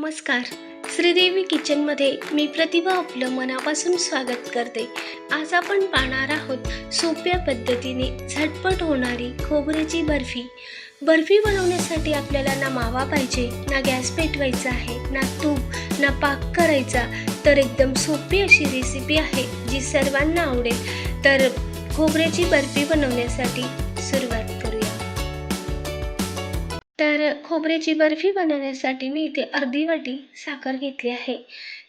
नमस्कार. श्रीदेवी किचनमध्ये मी प्रतिभा आपलं मनापासून स्वागत करते. आज आपण पाहणार आहोत सोप्या पद्धतीने झटपट होणारी खोबऱ्याची बर्फी. बर्फी बनवण्यासाठी आपल्याला ना मावा पाहिजे ना गॅस पेटवायचा आहे ना तूप ना पाक करायचा. तर एकदम सोपी अशी रेसिपी आहे जी सर्वांना आवडेल. तर खोबऱ्याची बर्फी बनवण्यासाठी सुरुवात खोबऱ्याची बर्फी बनवण्यासाठी मी इथे अर्धी वाटी साखर घेतली आहे.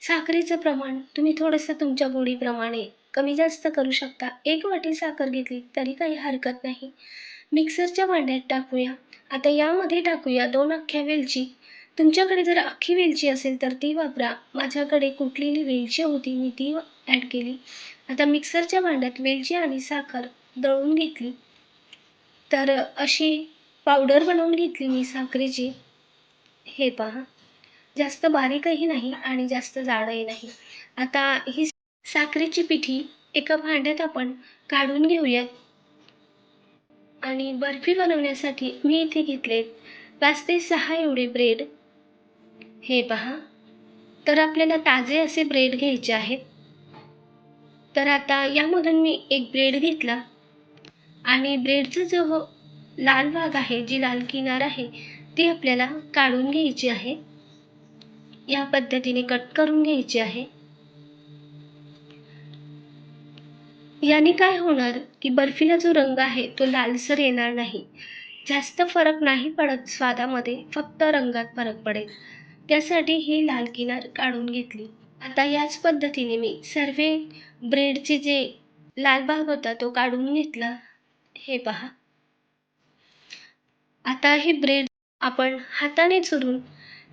साखरेचं प्रमाण तुम्ही थोडंसं तुमच्या गोडीप्रमाणे कमी जास्त करू शकता. एक वाटी साखर घेतली तरी काही हरकत नाही. मिक्सरच्या भांड्यात टाकूया. आता यामध्ये टाकूया दोन अख्ख्या वेलची. तुमच्याकडे जर अख्खी वेलची असेल तर ती वापरा. माझ्याकडे कुठलेली वेलची होती मी ती ॲड केली. आता मिक्सरच्या भांड्यात वेलची आणि साखर दळून घेतली. तर अशी पावडर बनवून घेतली मी साखरेची. हे पहा. जास्त बारीकही नाही आणि जास्त जाडही नाही. आता ही साखरेची पिठी एका भांड्यात आपण काढून घेऊयात. आणि बर्फी बनवण्यासाठी मी इथे घेतले पाच ते सहा एवढे ब्रेड. हे पहा. तर आपल्याला ताजे असे ब्रेड घ्यायचे आहेत. तर आता यामधून मी एक ब्रेड घेतला. आणि ब्रेडचा जो लाल भाग आहे जी लाल किनार आहे ती आपल्याला काढून घ्यायची आहे. या पद्धतीने कट करून घ्यायची आहे. याने काय होणार की बर्फीला जो रंग आहे तो लालसर येणार नाही. जास्त फरक नाही पडत स्वादामध्ये फक्त रंगात फरक पडेल. त्यासाठी ही लाल किनार काढून घेतली. आता याच पद्धतीने मी सर्व ब्रेडचे जे लाल भाग होता तो काढून घेतला. हे पहा. आता हे ब्रेड आपण हाताने चुरून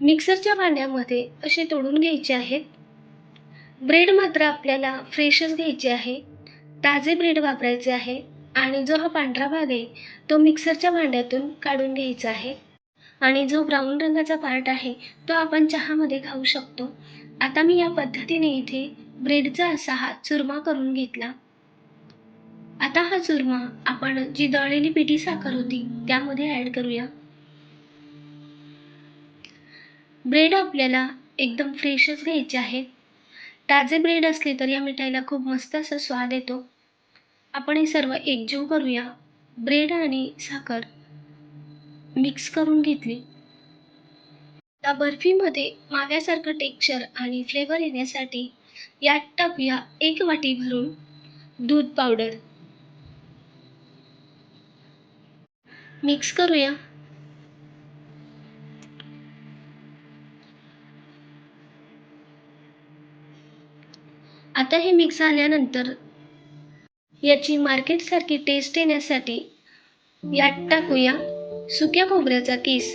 मिक्सरच्या भांड्यामध्ये असे तोडून घ्यायचे आहेत. ब्रेड मात्र आपल्याला फ्रेशच घ्यायचे आहे. ताजे ब्रेड वापरायचे आहे आणि जो हा पांढरा भाग आहे तो मिक्सरच्या भांड्यातून काढून घ्यायचा आहे. आणि जो ब्राऊन रंगाचा पार्ट आहे तो आपण चहामध्ये खाऊ शकतो. आता मी या पद्धतीने इथे ब्रेडचा असा हा चुरमा करून घेतला. आता हा चुरमा आपण जी दळलेली पिठी साखर होती त्यामध्ये ॲड करूया. ब्रेड आपल्याला एकदम फ्रेशच घ्यायचे आहेत ताजे ब्रेड असले तर या मिठाईला खूप मस्त असा स्वाद येतो. आपण हे सर्व एकजीव करूया. ब्रेड आणि साखर मिक्स करून घेतली. त्या बर्फीमध्ये माव्यासारखं टेक्स्चर आणि फ्लेवर येण्यासाठी यात टाकूया एक वाटी भरून दूध पावडर मिक्स करूया. आता हे मिक्स झाल्यानंतर याची मार्केटसारखी टेस्ट येण्यासाठी यात टाकूया सुक्या खोबऱ्याचा केस.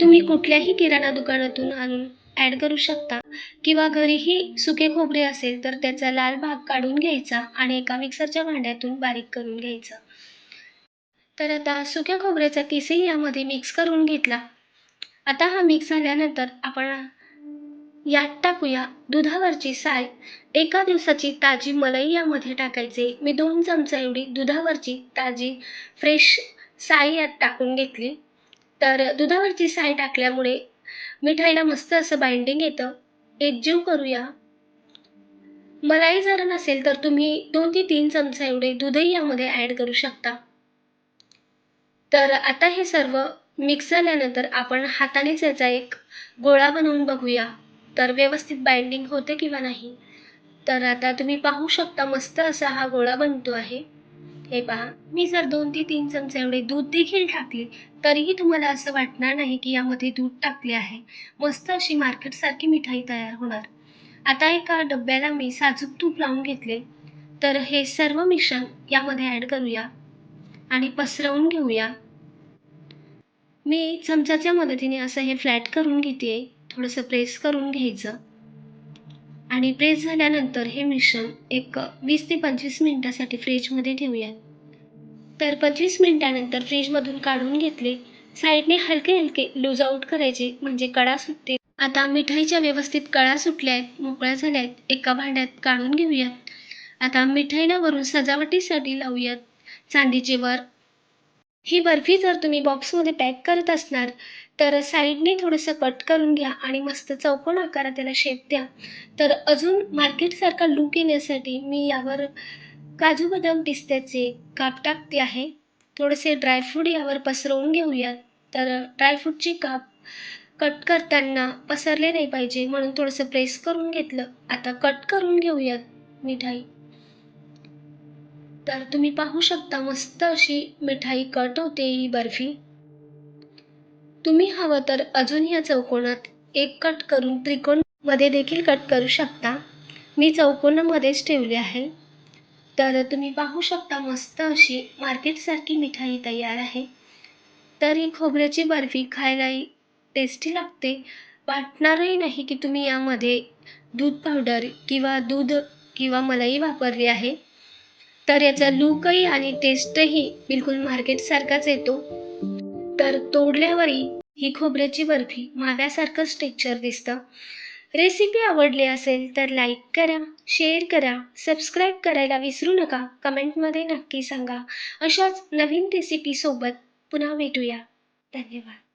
तुम्ही कुठल्याही किराणा दुकानातून आणून ॲड करू शकता किंवा घरीही सुके खोबरे असेल तर त्याचा लाल भाग काढून घ्यायचा आणि एका मिक्सरच्या भांड्यातून बारीक करून घ्यायचा. तर आता सुक्या खोबऱ्याचा किसही यामध्ये मिक्स करून घेतला. आता हा मिक्स झाल्यानंतर आपण यात टाकूया दुधावरची साय एका दिवसाची ताजी मलाई यामध्ये टाकायचे. मी दोन चमचा एवढी दुधावरची ताजी फ्रेश साय यात टाकून घेतली. तर दुधावरची साय टाकल्यामुळे मिठाईला मस्त असं बाइंडिंग येतं. एकजीव करूया. मलाई जर नसेल तर तुम्ही दोन ते तीन चमचा एवढे दूधही यामध्ये ॲड करू शकता. तर आता हे सर्व मिक्स झाल्यानंतर आपण हातानेच याचा एक गोळा बनवून बघूया. तर व्यवस्थित बाइंडिंग होते किंवा नाही? तर आता तुम्ही पाहू शकता मस्त असा हा गोळा बनतो आहे. हे पहा मी जर दोन ते तीन चमचे एवढे दूध देखील टाकले तरीही तुम्हाला असं वाटणार नाही की यामध्ये दूध टाकले आहे. मस्त अशी मार्केटसारखी मिठाई तयार होणार. आता एका डब्याला मी साजूक तूप लावून घेतले. तर हे सर्व मिश्रण यामध्ये ॲड करूया आणि पसरवून घेऊया. मी चमच्याच्या मदतीने असं हे फ्लॅट करून घेते आहे थोडंसं प्रेस करून घ्यायचं. आणि प्रेस झाल्यानंतर हे मिश्रण एक वीस ते पंचवीस मिनटासाठी फ्रीजमध्ये ठेवूया. तर पंचवीस मिनटानंतर फ्रीजमधून काढून घेतले साईडने हलके हलके लूज आऊट करायचे म्हणजे कडा सुटते आता मिठाईच्या व्यवस्थित कळा सुटल्या आहेत मोकळ्या झाल्या आहेत एका भांड्यात काढून घेऊयात. आता मिठाईला वरून सजावटीसाठी लावूयात. चांदीचे वर ही बर्फी जर तुम्ही बॉक्समध्ये पॅक करत असणार तर साईडने थोडंसं कट करून घ्या आणि मस्त चौकोन आकारात त्याला शेप द्या. तर अजून मार्केटसारखा लुक येण्यासाठी मी यावर काजू बदाम पिस्त्याचे काप टाकते आहे. थोडेसे ड्रायफ्रूट यावर पसरवून घेऊयात तर ड्रायफ्रूटची काप कट करताना पसरले नाही पाहिजे म्हणून थोडंसं प्रेस करून घेतलं. आता कट करून घेऊयात मिठाई. तर तुम्ही पाहू शकता मस्त अशी मिठाई कट होते ही बर्फी. तुम्ही हवं तर अजून या चौकोनात एक कट करून त्रिकोणमध्ये देखील कट करू शकता. मी चौकोनामध्येच ठेवले आहे. तर तुम्ही पाहू शकता मस्त अशी मार्केटसारखी मिठाई तयार आहे. तर ही खोबऱ्याची बर्फी खायलाही टेस्टी लागते. वाटणारही नाही की तुम्ही यामध्ये दूध पावडर किंवा दूध किंवा मलाई वापरली आहे. तर याचा लुकही आणि टेस्टही बिलकुल मार्केटसारखाच येतो. तर तोडल्यावरही ही खोबऱ्याची बर्फी माव्यासारखंच टेक्चर दिसतं. रेसिपी आवडली असेल तर लाईक करा शेअर करा सबस्क्राईब करायला विसरू नका. कमेंटमध्ये नक्की सांगा. अशाच नवीन रेसिपीसोबत पुन्हा भेटूया. धन्यवाद.